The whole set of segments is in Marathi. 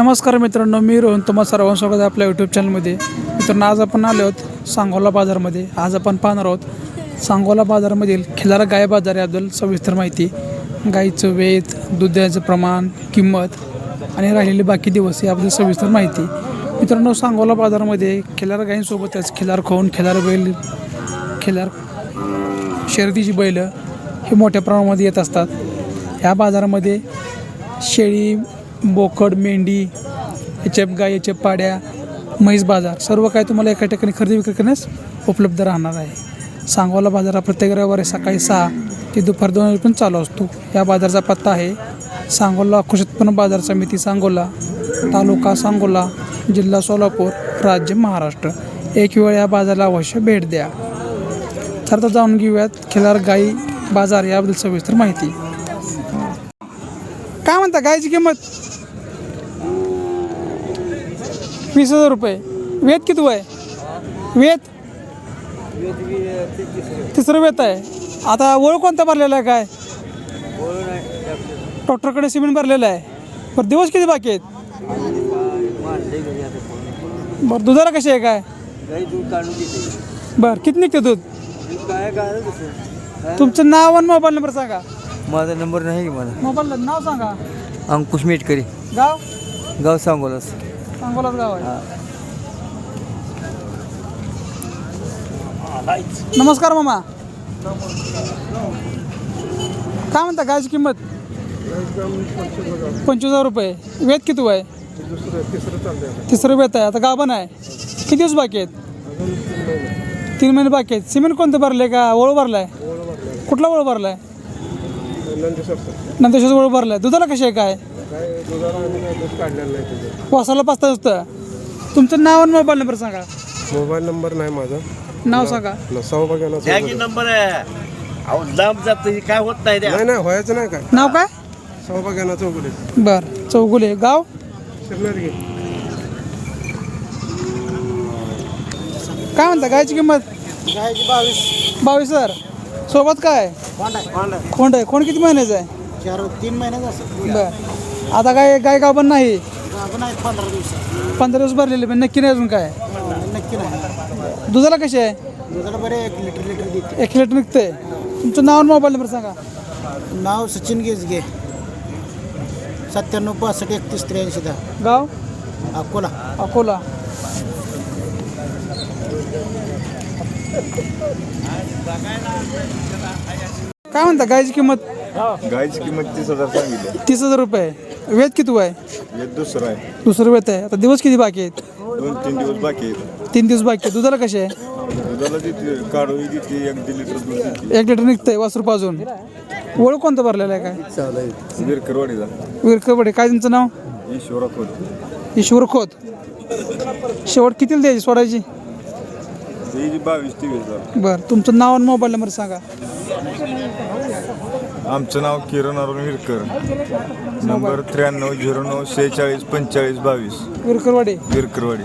नमस्कार मित्रांनो मी रोहन. तुम्हा सर्वांचं स्वागत आहे आपल्या यूट्यूब चॅनलमध्ये मित्रांनो आज आपण आलो आहोत सांगोला बाजारमध्ये. आज आपण पाहणार आहोत सांगोला बाजारामधील खिलारा गाय बाजार याबद्दल सविस्तर माहिती. गाईचं वेत दुधाचं प्रमाण किंमत आणि राहिलेले बाकी दिवस याबद्दल सविस्तर माहिती. मित्रांनो सांगोला बाजारामध्ये खिलार गायींसोबतच खिलार खोन खिलार बैल खिलार शर्दीची बैलं हे मोठ्या प्रमाणामध्ये येत असतात. ह्या बाजारामध्ये शेळी बोकड मेंढी याच्या गाय याच्या पाड्या म्हैस बाजार सर्व काय तुम्हाला एका ठिकाणी खरेदी विक्री करण्यास उपलब्ध राहणार आहे. सांगोला बाजार हा प्रत्येक रविवारी सकाळी सहा ते दुपार दोन पण चालू असतो. या बाजारचा पत्ता आहे सांगोला कृषी उत्पन्न बाजार समिती सांगोला तालुका सांगोला जिल्हा सोलापूर राज्य महाराष्ट्र. एक वेळ या बाजाराला अवश्य भेट द्या. तर जाऊन जाणून घेऊयात खिलार गाई बाजार याबद्दल सविस्तर माहिती. काय म्हणता गायची किंमत? वीस हजार रुपये. वेत किती आहे वेत तिसरं वेत आहे. आता ओळ कोणता भरलेला आहे काय? डॉक्टरकडे सिमेंट भरलेलं आहे. बरं दिवस किती बाकी आहेत? बरं दुधाला कशी आहे काय? बरं किती निघते दूध? तुमचं नाव आणि मोबाईल नंबर सांगा. माझा नंबर नाही मला. मोबाईल नाव सांगा. अंकुश मेटकरी. गाव? गाव सांगोलास. सांगोलाच गाव आहे. नमस्कार मामा. काय म्हणता गायची किंमत? पंचवीस हजार रुपये. वेत किती आहे तिसरं वेत आहे. आता गाभण आहे. किती दिवस बाकी आहेत? तीन महिने बाकी आहेत. सिमेंट कोणतं भरलं आहे का? ओळ भरलाय? कुठला ओळ भरला आहे नंतर ओळ भरलाय. दुधाला कशी आहे काय वासाला पाचता असतं तुमचं नाव आणि मोबाईल नंबर सांगा. मोबाईल नंबर नाही माझा. नाव सांगा. नसावं बघा ना द्या की नंबर आहे. अहो लांब जात काय होत नाही द्या. नाही नाही व्हायचं नाही काय. नाव काय? सौभाग्याना चौकडे बर चौगुले. गाव? शिरणार की काय म्हणता गायची किंमत? बावीस. हजार. सोबत काय? खोंड आहे. खोंड किती महिन्याचं आहे? चार तीन महिन्याचं असं. बर. आता काय गाय गाव पण नाही? आपण आहेत पंधरा दिवस. भरलेले पण नक्की नाही अजून काय? नक्की नाही. दुधाला कशी आहे? दुधाला बरे एक लिटर लिटर देते एक लिटर निघतंय. तुमचं नाव आणि मोबाईल नंबर सांगा. नाव सचिन गेजगे. सत्त्याण्णव पासष्ट एकतीस त्र्याऐंशी दहा. गाव? अकोला. अकोला. काय म्हणता गायची किंमत? गायची किंमत तीस हजार सांगितली. तीस हजार रुपये. वेद किती आहे हे दुसरं आहे. दुसरं वेत आहे. आता दिवस किती बाकी आहेत? दोन तीन दिवस बाकी आहेत. तीन दिवस बाकी आहे दुधाला कसे आहे? दुधाला देते काढोही देते एक दीड लिटर दूध देते एक लिटर निघतंय वासरू पाजून. ओळख कोणतं भरलेलं आहे काय? विरकरवाडीला. विरकरपडे काय तुमचं नाव? ईश्वरा खोत. ईश्वर खोत. शेवट कितीला द्यायची सोडायची? ही जी बावीस तेवीस बरं. तुमचं नाव आणि मोबाईल नंबर सांगा. आमचं नाव किरण अरुण विरकर नंबर त्र्याण्णव झिरो नऊ शेहेचाळीस पंचेचाळीस बावीस विरकरवाडी विरकरवाडी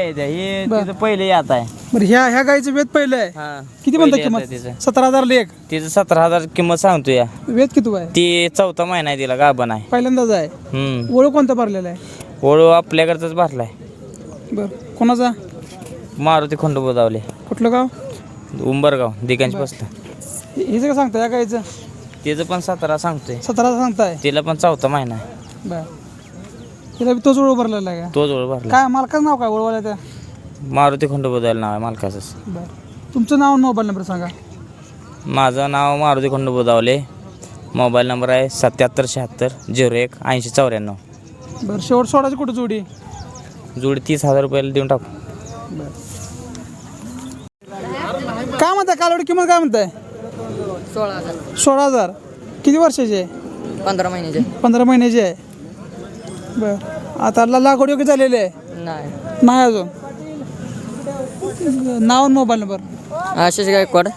हे. तिचं पहिले यात आहे बरं ह्या ह्या गाईचं वेद पहिलं आहे. हा. किती म्हणता पहिलं येतं किंमत. सतरा हजार लेख. तिचं सतरा हजार किंमत सांगतो या. वेद किती आहे? ती चौथा महिना आहे तिला गाभण आहे. पहिल्यांदाच आहे. हम्म. ओळख कोणता भरलेला आहे? ओळू आपल्याकडचाच भरलाय. बरं कोणाचा? मारुती खंड बोदावले कुठलं गाव? उंबरगाव दिगांची बसलं. हिचं का सांगता या गाईचं? तिचं पण सतरा सांगतोय. सतरा सांगताय? तिला पण चौथा महिना आहे. बरं. तिला बी तोच ओळख भरलेला आहे का? तोच ओळ भरला काय मालकाचं नाव काय ओळवायला त्या मारुती खंड बोदावले नाव आहे मालकाचंच. बरं. तुमचं नाव आणि मोबाईल नंबर सांगा. माझं नाव मारुती खंड बोदावले. मोबाईल नंबर आहे सत्याहत्तर शहात्तर झिरो एक ऐंशी चौऱ्याण्णव. बरं शेवट सोडायची कुठं जोडी? जोडी तीस हजार रुपयाला देऊन टाकू. काय म्हणताय कालवडी किंमत काय म्हणताय? सोळा हजार. सोळा हजार. किती वर्षाची आहे? पंधरा महिन्याचे पंधरा महिन्याची आहे. बरं. आता ला- लागवड योग्य झालेली आहे? नाही. नाही अजून? नाव आणि mobile number? Ashish Gaikwad.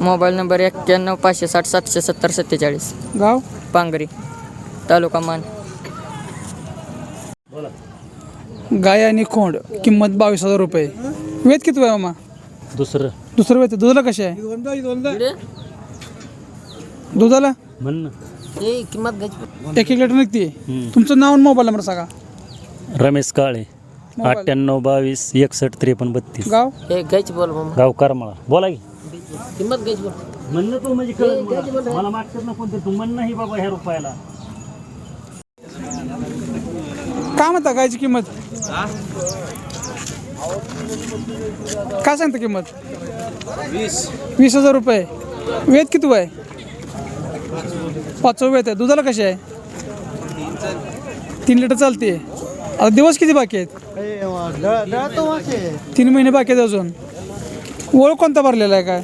Mobile number एक्क्याण्णव पाचशे साठ सातशे सत्तर सत्तेचाळीस. गाव? पांगरी. तालुका मान. गाय आणि खोंड किंमत बावीस हजार रुपये. वेद किती आहे मामा? दुसरं. दुसरं वेद दुधाला कशी आहे? दुधाला? म्हण ना. किंमत एक एक लिटर निघते तुमचं नाव आणि मोबाईल नंबर सांगा. रमेश काळे. अठ्ठ्याण्णव बावीस एकसष्ट त्रेपन्न बत्तीस. गाव? हे गायची बोल गाव करमाळा. बोला की. किंमत गायची बोल. म्हणणं तू म्हणजे कळत मला. मला मागतात ना कोणते. तू म्हण नाही बाबा ह्या रुपयाला. काय म्हणता गायची किंमत? काय सांगता किंमत? वीस. हजार रुपये. वेद किती आहे पाचवं वेद आहे. दुधाला कशी आहे? तीन लिटर चालते. आता दिवस किती बाकी आहेत? तीन महिने बाकी आहेत अजून. ओळख कोणता भरलेला आहे काय?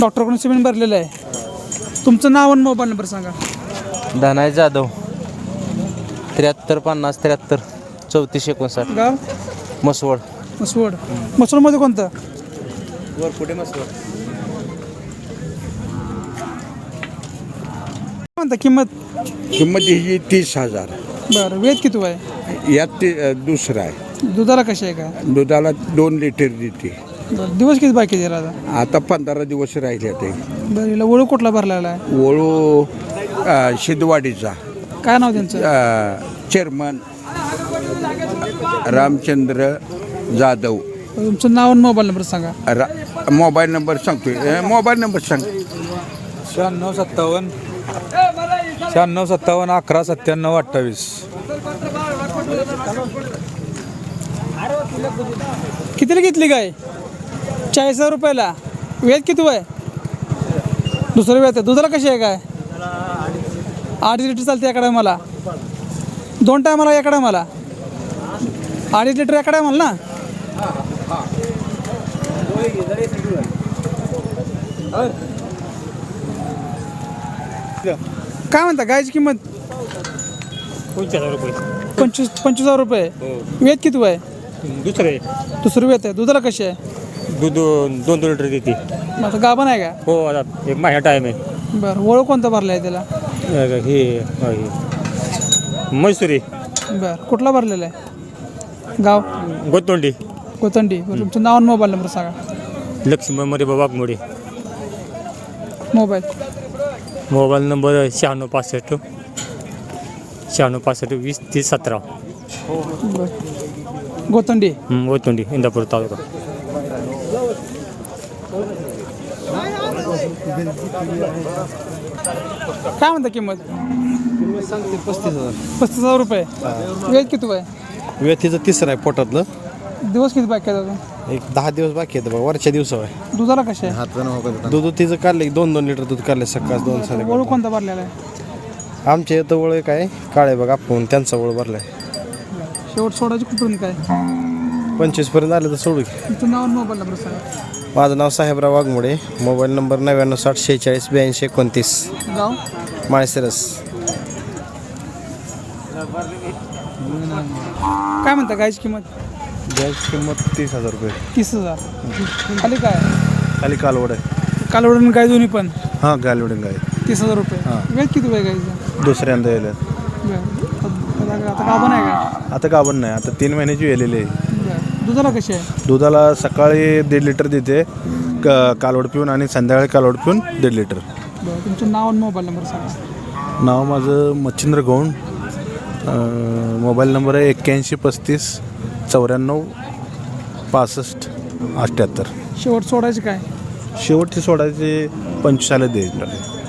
डॉक्टरकडून सिमेंट भरलेलं आहे. तुमचं नाव आणि मोबाईल नंबर सांगा. धनाय जाधव. त्र्याहत्तर पन्नास त्र्याहत्तर चौतीस एकोणसाठ. गाव? मसवड मसवड मसवडमध्ये कोणतं? काय म्हणता किंमत? किंमत ही तीस हजार. बरं वेद किती आहे यात ते अ, दुसरं आहे. दुधाला कशी आहे का? दुधाला दोन लिटर देते. बरं दिवस किती बाकी आहे त्याला आता आता पंधरा दिवस राहिले ते. बरं हिला ओळख कुठला भरलेला आहे? वळू अ, शिदवाडीचा. काय नाव त्यांचं? अ, चेअरमन. रामचंद्र जाधव. तुमचं नाव आणि मोबाईल नंबर सांगा. रा मोबाईल नंबर सांगतोय. अ, मोबाईल नंबर सांग. शहाण्णव सत्तावन्न. शहाण्णव सत्तावन्न अकरा सत्त्याण्णव अठ्ठावीस. कितीला घेतली काय चाळीस हजार रुपयाला. वेद किती आहे दुसरं वेद आहे. दुधाला कशी आहे काय अडीच लिटर चालते याकडे मला दोन टायमाला याकडे मला अडीच लिटर याकडे मला ना? काय म्हणता? गायची किंमत? पंचवीस हजार रुपये. पंचवीस पंचवीस हजार रुपये. वेद किती आहे दुसरे. दुसरं वेद आहे. दुधाला कशी आहे? दूध दोन दोन लिटर देते. मग आता गाभण आहे का? हो आता एक महिना टाईम आहे. बरं. ओळख कोणता भरला आहे त्याला? हे हे. म्हैसुरी. बरं. कुठला भरलेला आहे? गाव? गोतोंडी. कोतंडी बरं तुमचं नाव आणि मोबाईल नंबर सांगा. लक्ष्मणमध्ये वाघमोडे मोबाईल. मोबाईल नंबर शहाण्णव पासष्ट शहाण्णव पासष्ट वीस तीस सतरा. बरं गोतंडी गोतोंडी इंदापूर तालुका. काय म्हणता किंमत? सांगते पस्तीस हजार पस्तीस हजार रुपये. वेज किती आहे? व्यथीचं तिसरं आहे पोटातलं. दिवस किती बाकी आहेत अजून? एक दहा दिवस बाकी आहेत बघा वरच्या दिवसावर आहे. दुधाला कसे? आहे दूध तिचं काढले दोन दोन लिटर दूध काढले सकाळ दोन साडे ओळख कोणता भरलेला आहे? आमच्या इथं वळ काय काळे बघा आपण त्यांचा वळ भरलाय. शेवट सोडायची कुठून काय? पंचवीसपर्यंत आलं तर सोडू की. तुमचं नाव आणि मोबाईल नंबर सांगा. माझं नाव साहेबराव वाघमोडे मोबाईल नंबर नव्याण्णव साठ शेहेचाळीस ब्याऐंशी एकोणतीस. गाव? माळशिरस. काय म्हणता गायची किंमत? गॅस किंमत तीस हजार रुपये. तीस हजार. खाली काय? खाली कालवड आहे. कालवडून गाय दोन्ही पण? हां गालवडिंग आहे तीस हजार रुपये. वेळ किती वेळ गायचं दुसऱ्यांदा येईल बरं. आता आता गाभण आहे का? आता नाही. आता तीन महिन्याची वेलेली आहे. बरं. दुधाला कशी आहे? दुधाला सकाळी दीड लिटर देते. क कालवड पिऊन आणि संध्याकाळी कालवड पिऊन दीड लिटर. बरं. तुमचं नाव आणि मोबाईल नंबर सांगा. नाव माझं मच्छिंद्र गौंड. अं, मोबाईल नंबर आहे एक्क्याऐंशी पस्तीस चौऱ्याण्णव पासष्ट अठ्ठ्याहत्तर शेवट सोडायची काय? शेवटची सोडायचे पंचवीस आले दे.